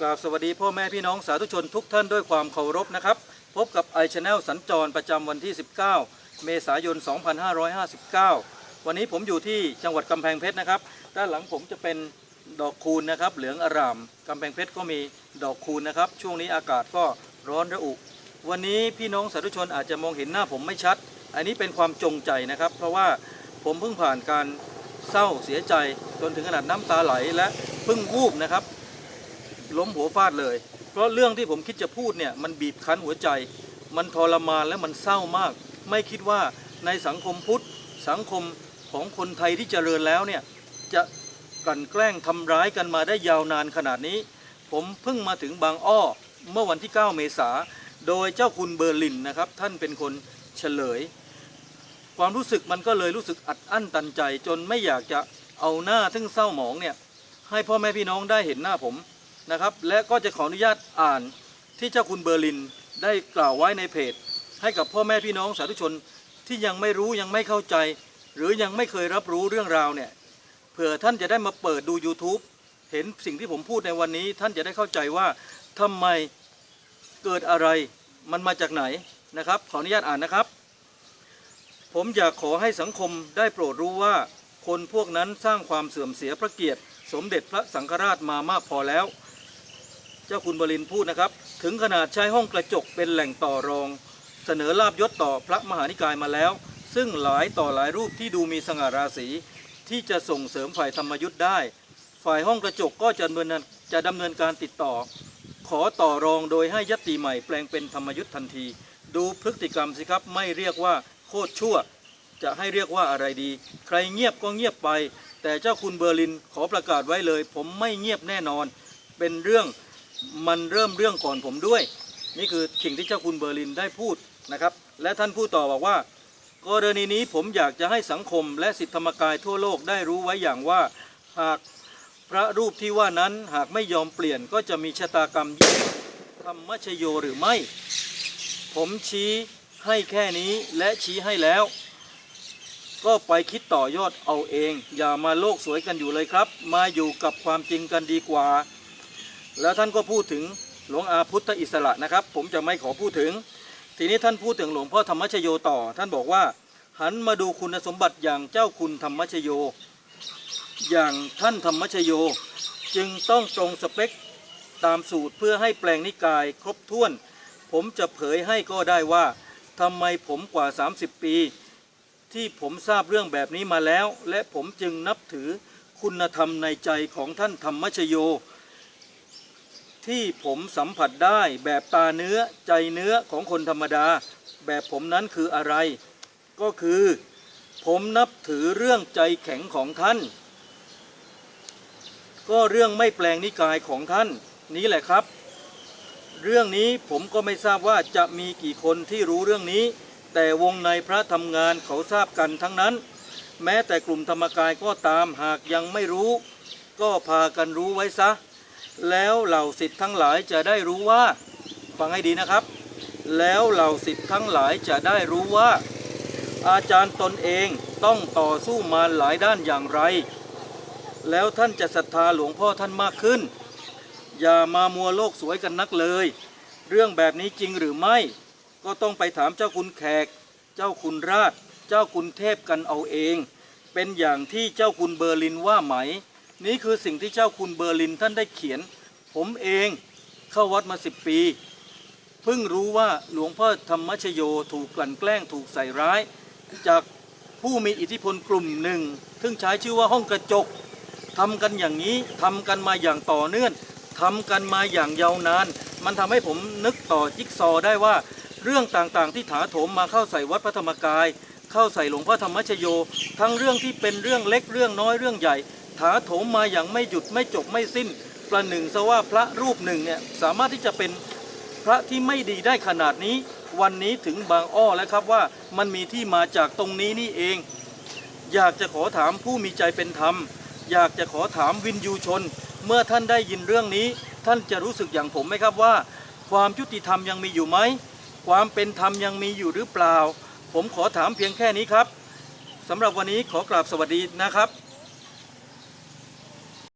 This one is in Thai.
กราบสวัสดีพ่อแม่พี่น้องสาธุชนทุกท่านด้วยความเคารพนะครับ พบกับไอชแนลสัญจรประจำวันที่ 19 เมษายน 2559 วันนี้ผมอยู่ที่จังหวัดกำแพงเพชรนะครับ ด้านหลังผมจะเป็นดอกคูณนะครับ เหลืองอร่ามกำแพงเพชรก็มีดอกคูณนะครับ ช่วงนี้อากาศก็ร้อนระอุ วันนี้พี่น้องสาธุชนอาจจะมองเห็นหน้าผมไม่ชัด อันนี้เป็นความจงใจนะครับ เพราะว่าผมเพิ่งผ่านการเศร้าเสียใจจนถึงขนาดน้ำตาไหลและเพิ่งวูบนะครับ ล้มหัวฟาดเลย เพราะเรื่องที่ผมคิดจะพูดเนี่ยมันบีบคั้นหัวใจ มันทรมานและมันเศร้ามาก ไม่คิดว่าในสังคมพุทธ สังคมของคนไทยที่เจริญแล้วเนี่ยจะกลั่นแกล้งทำร้ายกันมาได้ยาวนานขนาดนี้ ผมเพิ่งมาถึงบางอ้อเมื่อวันที่ 9 เมษาโดยเจ้าคุณเบอร์ลินนะครับ ท่านเป็นคนเฉลย ความรู้สึกมันก็เลยรู้สึกอัดอั้นตันใจ จนไม่อยากจะเอาหน้าทึ่งเศร้าหมองเนี่ยให้พ่อแม่พี่น้องได้เห็นหน้าผม นะครับ และก็จะขออนุญาตอ่านที่เจ้าคุณเบอร์ลินได้กล่าวไว้ในเพจ ให้กับพ่อแม่พี่น้องสาธุชนที่ยังไม่รู้ยังไม่เข้าใจ หรือยังไม่เคยรับรู้เรื่องราวเนี่ยเผื่อท่านจะได้มาเปิดดู YouTube เห็นสิ่งที่ผมพูดในวันนี้ ท่านจะได้เข้าใจว่าทำไมเกิดอะไรมันมาจากไหนนะครับ ขออนุญาตอ่านนะครับ ผมอยากขอให้สังคมได้โปรดรู้ว่า คนพวกนั้นสร้างความเสื่อมเสียพระเกียรติ สมเด็จพระสังฆราชมามากพอแล้ว เจ้าคุณบรินพูดนะครับ ถึงขนาดใช้ห้องกระจกเป็นแหล่งต่อรอง เสนอลาบยศต่อพระมหานิกายมาแล้ว ซึ่งหลายต่อหลายรูปที่ดูมีสง่าราศีที่จะส่งเสริมฝ่ายธรรมยุทธ์ได้ ฝ่ายห้องกระจกก็จะดำเนินจะดำเนินการติดต่อ ขอต่อรองโดยให้ยติใหม่แปลงเป็นธรรมยุทธ์ทันที ดูพฤติกรรมสิครับไม่เรียกว่าโคตรชั่ว จะให้เรียกว่าอะไรดี ใครเงียบก็เงียบไป แต่เจ้าคุณเบอร์ลินขอประกาศไว้เลย ผมไม่เงียบแน่นอน เป็นเรื่อง มันเริ่มเรื่องก่อนผมด้วย นี่คือสิ่งที่เจ้าคุณเบอร์ลินได้พูดนะครับ และท่านพูดต่อบอกว่ากรณีนี้ผมอยากจะให้สังคมและสิทธิธรรมกายทั่วโลกได้รู้ไว้อย่างว่า หากพระรูปที่ว่านั้นหากไม่ยอมเปลี่ยนก็จะมีชะตากรรมยิ่งธรรมชโยหรือไม่ ผมชี้ให้แค่นี้และชี้ให้แล้ว ก็ไปคิดต่อยอดเอาเอง อย่ามาโลกสวยกันอยู่เลยครับ มาอยู่กับความจริงกันดีกว่า แล้วท่านก็พูดถึงหลวงอาพุทธอิสระนะครับ ผมจะไม่ขอพูดถึง ทีนี้ท่านพูดถึงหลวงพ่อธรรมชโยต่อ ท่านบอกว่า หันมาดูคุณสมบัติอย่างเจ้าคุณธรรมชโย อย่างท่านธรรมชโย จึงต้องตรงสเปคตามสูตรเพื่อให้แปลงนิกายครบถ้วน ผมจะเผยให้ก็ได้ว่าทำไมผมกว่า 30 ปี ที่ผมทราบเรื่องแบบนี้มาแล้ว และผมจึงนับถือคุณธรรมในใจของท่านธรรมชโย ที่ผมสัมผัสได้แบบตาเนื้อใจเนื้อของคนธรรมดา แบบผมนั้นคืออะไร ก็คือ ผมนับถือเรื่องใจแข็งของท่าน ก็เรื่องไม่แปลงนิกายของท่านนี้แหละครับ เรื่องนี้ผมก็ไม่ทราบว่าจะมีกี่คนที่รู้เรื่องนี้ แต่วงในพระทำงานเขาทราบกันทั้งนั้น แม้แต่กลุ่มธรรมกายก็ตามหากยังไม่รู้ ก็พากันรู้ไว้ซะ แล้วเหล่าสิทธิ์ทั้งหลายจะได้รู้ว่าฟังให้ดีนะครับ แล้วเหล่าสิทธิ์ทั้งหลายจะได้รู้ว่า อาจารย์ตนเองต้องต่อสู้มาหลายด้านอย่างไร แล้วท่านจะศรัทธาหลวงพ่อท่านมากขึ้น อย่ามามัวโลกสวยกันนักเลย เรื่องแบบนี้จริงหรือไม่ ก็ต้องไปถามเจ้าคุณแขก เจ้าคุณราช เจ้าคุณเทพกันเอาเอง เป็นอย่างที่เจ้าคุณเบอร์ลินว่าไหม นี่คือสิ่งที่เจ้าคุณเบอร์ลินท่านได้เขียน ผมเองเข้าวัดมาสิบปี เพิ่งรู้ว่าหลวงพ่อธรรมชโยถูกกลั่นแกล้งถูกใส่ร้าย จากผู้มีอิทธิพลกลุ่มหนึ่ง ซึ่งใช้ชื่อว่าห้องกระจกทำกันอย่างนี้ทำกันมาอย่างต่อเนื่องทำกันมาอย่างยาวนาน มันทำให้ผมนึกต่อจิ๊กซอได้ว่าเรื่องต่างๆ ที่ถาโถมมาเข้าใส่วัดพระธรรมกาย เข้าใส่หลวงพ่อธรรมชโย ทั้งเรื่องที่เป็นเรื่องเล็กเรื่องน้อยเรื่องใหญ่ ถาโถมมาอย่างไม่หยุดไม่จบไม่สิ้น ประหนึ่งซะว่าพระรูปหนึ่งเนี่ยสามารถที่จะเป็นพระที่ไม่ดีได้ขนาดนี้ วันนี้ถึงบางอ้อแล้วครับว่ามันมีที่มาจากตรงนี้นี่เอง อยากจะขอถามผู้มีใจเป็นธรรม อยากจะขอถามวินยูชน เมื่อท่านได้ยินเรื่องนี้ ท่านจะรู้สึกอย่างผมไหมครับว่า ความยุติธรรมยังมีอยู่ไหมความเป็นธรรมยังมีอยู่หรือเปล่า ผมขอถามเพียงแค่นี้ครับสำหรับวันนี้ขอกราบสวัสดีนะครับ